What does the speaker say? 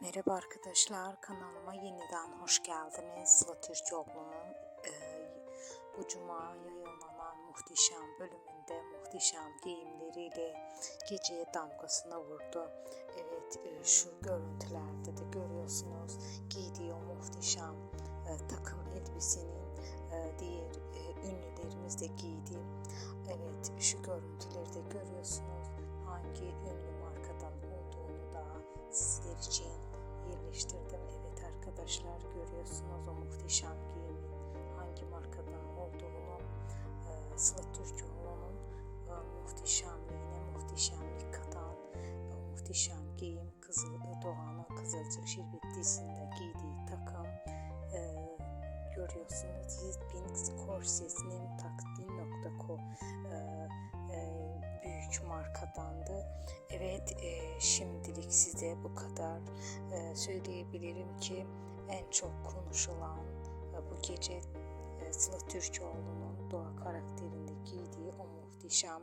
Merhaba arkadaşlar, kanalıma yeniden hoş geldiniz. Sıla Türkoğlu'nun e, bu cuma yayınlanan muhteşem bölümünde muhteşem giyimleriyle geceye damgasını vurdu. Evet, e, şu görüntülerde de görüyorsunuz giydiği o muhteşem e, takım elbisenin e, diğer e, ünlülerimiz de giydi. Evet, şu görüntüleri de görüyorsunuz. Görüyorsunuz o muhteşem giyimin hangi markadan olduğunu e, Sıla Türkoğlu'nun e, muhteşemliğine muhteşemlik katan e, muhteşem giyim Kızıl Doğan'ın Kızılcık Şerbetli'sinde giydiği takım e, görüyorsunuz. Yiğitpink Korsesi'nin taktiği.co e, e, büyük markadandı. Evet e, şimdilik size bu kadar. E, söyleyebilirim ki en çok konuşulan e, bu gece e, Sıla Türkoğlu'nun doğa karakterinde giydiği o muhteşem